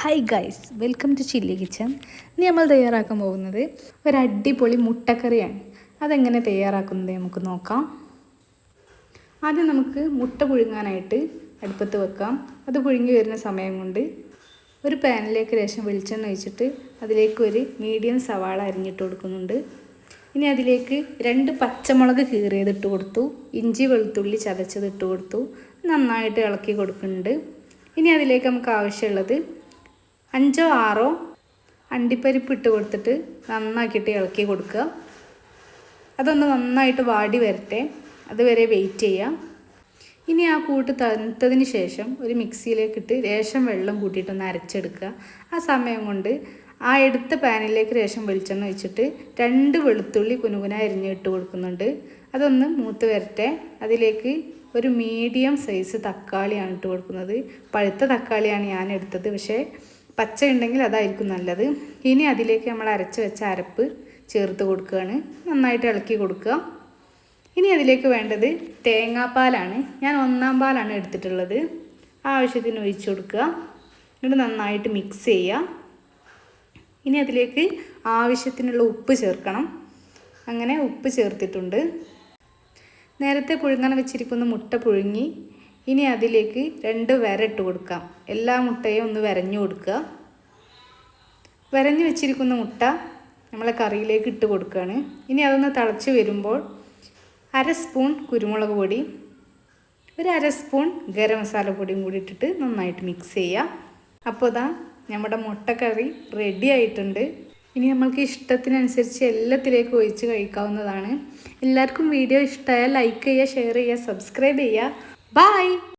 Hi guys welcome to chilli kitchen ഇനി നമ്മൾ തയ്യാറാക്കാൻ പോകുന്നത് ഒരു അടിപൊളി മുട്ടക്കറിയാണ്. അതെങ്ങനെ തയ്യാറാക്കുന്നത് നമുക്ക് നോക്കാം. ആദ്യം നമുക്ക് മുട്ട പുഴുങ്ങാനായിട്ട് അടുപ്പത്ത് വെക്കാം. അത് പുഴുങ്ങി വരുന്ന സമയം കൊണ്ട് ഒരു പാനിലേക്ക് രേഷം വെളിച്ചെണ്ണ ഒഴിച്ചിട്ട് അതിലേക്ക് ഒരു മീഡിയം സവാള അരിഞ്ഞിട്ട് കൊടുക്കുന്നുണ്ട്. ഇനി അതിലേക്ക് രണ്ട് പച്ചമുളക് കീറിയത് ഇട്ട് കൊടുത്തു. ഇഞ്ചി വെളുത്തുള്ളി ചതച്ചത് ഇട്ട് കൊടുത്തു. നന്നായിട്ട് ഇളക്കി കൊടുക്കുന്നുണ്ട്. ഇനി അതിലേക്ക് നമുക്ക് ആവശ്യമുള്ളത് അഞ്ചോ ആറോ അണ്ടിപ്പരിപ്പ് ഇട്ട് കൊടുത്തിട്ട് നന്നാക്കിയിട്ട് ഇളക്കി കൊടുക്കുക. അതൊന്ന് നന്നായിട്ട് വാടി വരട്ടെ. അതുവരെ വെയിറ്റ് ചെയ്യാം. ഇനി ആ കൂട്ട് തണുത്തതിന് ശേഷം ഒരു മിക്സിയിലേക്ക് ഇട്ട് രേഷം വെള്ളം കൂട്ടിയിട്ടൊന്ന് അരച്ചെടുക്കുക. ആ സമയം കൊണ്ട് ആ എടുത്ത പാനിലേക്ക് രേഷം വെളിച്ചെണ്ണ വെച്ചിട്ട് രണ്ട് വെളുത്തുള്ളി കുനുകുന അരിഞ്ഞിട്ട് കൊടുക്കുന്നുണ്ട്. അതൊന്ന് മൂത്ത് വരട്ടെ. അതിലേക്ക് ഒരു മീഡിയം സൈസ് തക്കാളിയാണ് ഇട്ട് കൊടുക്കുന്നത്. പഴുത്ത തക്കാളിയാണ് ഞാൻ എടുത്തത്. പക്ഷേ പച്ച ഉണ്ടെങ്കിൽ അതായിരിക്കും നല്ലത്. ഇനി അതിലേക്ക് നമ്മൾ അരച്ച് വെച്ച അരപ്പ് ചേർത്ത് കൊടുക്കുകയാണ്. നന്നായിട്ട് ഇളക്കി കൊടുക്കുക. ഇനി അതിലേക്ക് വേണ്ടത് തേങ്ങാപ്പാലാണ്. ഞാൻ ഒന്നാം പാലാണ് എടുത്തിട്ടുള്ളത്. ആവശ്യത്തിന് ഒഴിച്ച് കൊടുക്കുക. എന്നിട്ട് നന്നായിട്ട് മിക്സ് ചെയ്യുക. ഇനി അതിലേക്ക് ആവശ്യത്തിനുള്ള ഉപ്പ് ചേർക്കണം. അങ്ങനെ ഉപ്പ് ചേർത്തിട്ടുണ്ട്. നേരത്തെ പുഴുങ്ങാൻ വെച്ചിരിക്കുന്ന മുട്ട പുഴുങ്ങി. ഇനി അതിലേക്ക് രണ്ട് വരട്ട് കൊടുക്കാം. എല്ലാ മുട്ടയും ഒന്ന് വരഞ്ഞു കൊടുക്കുക. വരഞ്ഞു വെച്ചിരിക്കുന്ന മുട്ട നമ്മളെ കറിയിലേക്ക് ഇട്ട് കൊടുക്കുകയാണ്. ഇനി അതൊന്ന് തിളച്ച് വരുമ്പോൾ അര സ്പൂൺ കുരുമുളക് പൊടി ഒരു അര സ്പൂൺ ഗരം മസാല പൊടിയും കൂടി ഇട്ടിട്ട് നന്നായിട്ട് മിക്സ് ചെയ്യുക അപ്പോൾ ഇതാ നമ്മുടെ മുട്ടക്കറി റെഡി ആയിട്ടുണ്ട്. ഇനി നമ്മൾക്ക് ഇഷ്ടത്തിനനുസരിച്ച് എല്ലാത്തിലേക്കും ഒഴിച്ച് കഴിക്കാവുന്നതാണ്. എല്ലാവർക്കും വീഡിയോ ഇഷ്ടമായാൽ ലൈക്ക് ചെയ്യുക ഷെയർ ചെയ്യുക സബ്സ്ക്രൈബ് ചെയ്യുക. ബായ്